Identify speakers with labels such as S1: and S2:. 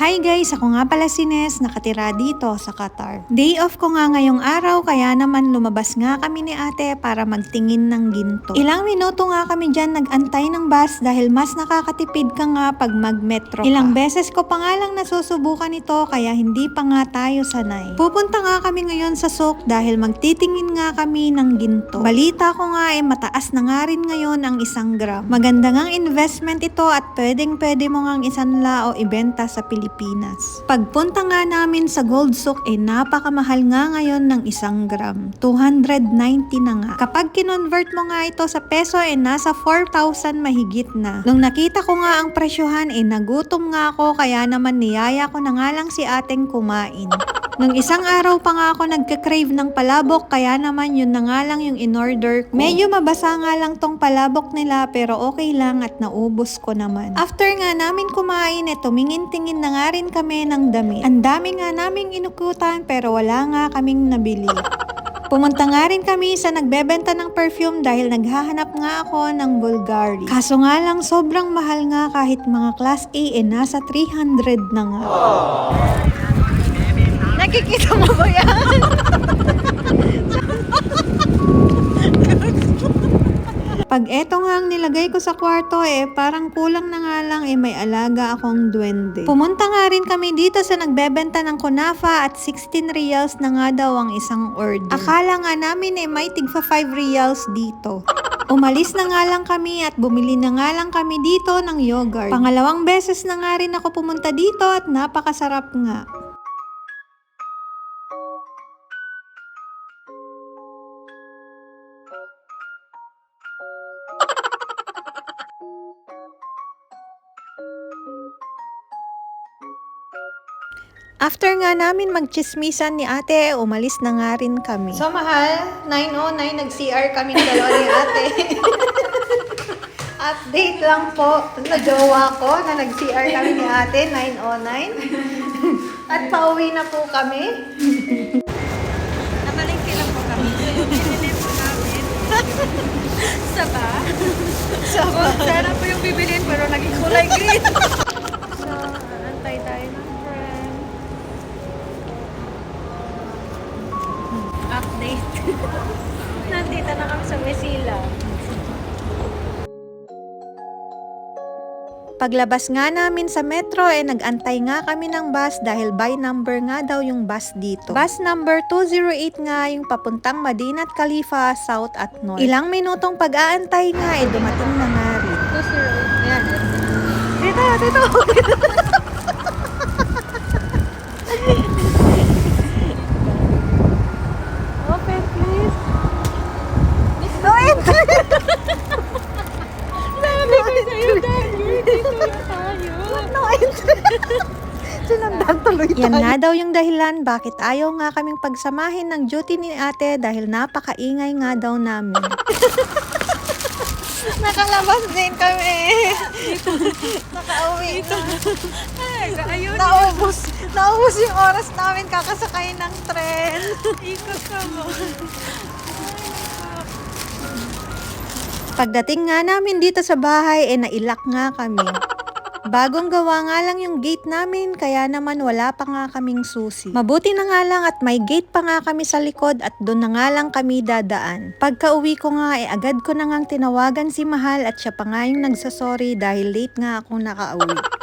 S1: Hi guys, ako nga pala si Nes, nakatira dito sa Qatar. Day off ko nga ngayong araw, kaya naman lumabas nga kami ni ate para magtingin ng ginto. Ilang minuto nga kami dyan nag-antay ng bus dahil mas nakakatipid ka nga pag mag-metro. Ilang beses ko pa nga lang nasusubukan ito kaya hindi pa nga tayo sanay. Pupunta nga kami ngayon sa souk dahil magtitingin nga kami ng ginto. Balita ko nga eh mataas na nga rin ngayon ang isang gram. Maganda ngang investment ito at pwedeng pwede mo ngang isanla o ibenta sa Pilipinas. Pagpunta nga namin sa Gold Souk eh napakamahal nga ngayon ng isang gram. 290 na nga. Kapag kinonvert mo nga ito sa peso eh nasa 4,000 mahigit na. Nung nakita ko nga ang presyohan eh nagutom nga ako kaya naman niyaya ko na nga lang si ating kumain. Nung isang araw pa nga ako nagka-crave ng palabok kaya naman yun na nga lang yung in-order ko. Medyo mabasa nga lang tong palabok nila pero okay lang at naubos ko naman. After nga namin kumain eh tumingin-tingin na nga rin kami ng damit. Ang dami nga naming inukutan pero wala nga kaming nabili. Pumunta nga rin kami sa nagbebenta ng perfume dahil naghahanap nga ako ng Bulgari. Kaso nga lang sobrang mahal nga kahit mga class A eh nasa 300 na nga. Nakikita mo ba yan? Pag eto nga ang nilagay ko sa kwarto eh, parang kulang na nga lang eh may alaga akong duwende. Pumunta nga rin kami dito sa nagbebenta ng kunafa at 16 reals na nga daw ang isang order. Akala nga namin eh may tigfa 5 reals dito. Umalis na nga lang kami at bumili na nga lang kami dito ng yogurt. Pangalawang beses na nga rin ako pumunta dito at napakasarap nga. After nga namin magchismisan ni ate, umalis na nga rin kami. So mahal, 9.09 nag-CR kami dalawa ni ate. Update lang po na jowa ko na nag-CR kami ni ate, 9.09. At pauwi na po kami.
S2: Namalingki lang po kami. Bibili po namin. Saba. Saba. Sana po yung bibilin pero naging kulay green. Update. Nandito na kami sa Mesila.
S1: Paglabas nga namin sa metro, eh nagantay nga kami ng bus dahil by number nga daw yung bus dito. Bus number 208 nga yung papuntang Madinat Khalifa, South at North. Ilang minutong pag-aantay nga, eh dumating na nga rin.
S2: 208. Yan.
S1: Dito, dito! Tuloy tayo. Yan nga daw yung dahilan bakit ayaw nga kaming pagsamahin ng duty ni ate dahil napakaingay nga daw namin. Nakalabas din kami. Nakauwi na.
S2: Ay, ayun.
S1: Naubos. Naubos yung oras namin kakasakay ng tren.
S2: Ikot ka mo.
S1: Pagdating nga namin dito sa bahay, eh nailak nga kami. Bagong gawa nga lang yung gate namin, kaya naman wala pa nga kaming susi. Mabuti na nga lang at may gate pa nga kami sa likod at doon na nga lang kami dadaan. Pagka uwi ko nga, eh agad ko na ngang tinawagan si Mahal at siya pa nga yung nagsasorry dahil late nga akong nakauwi.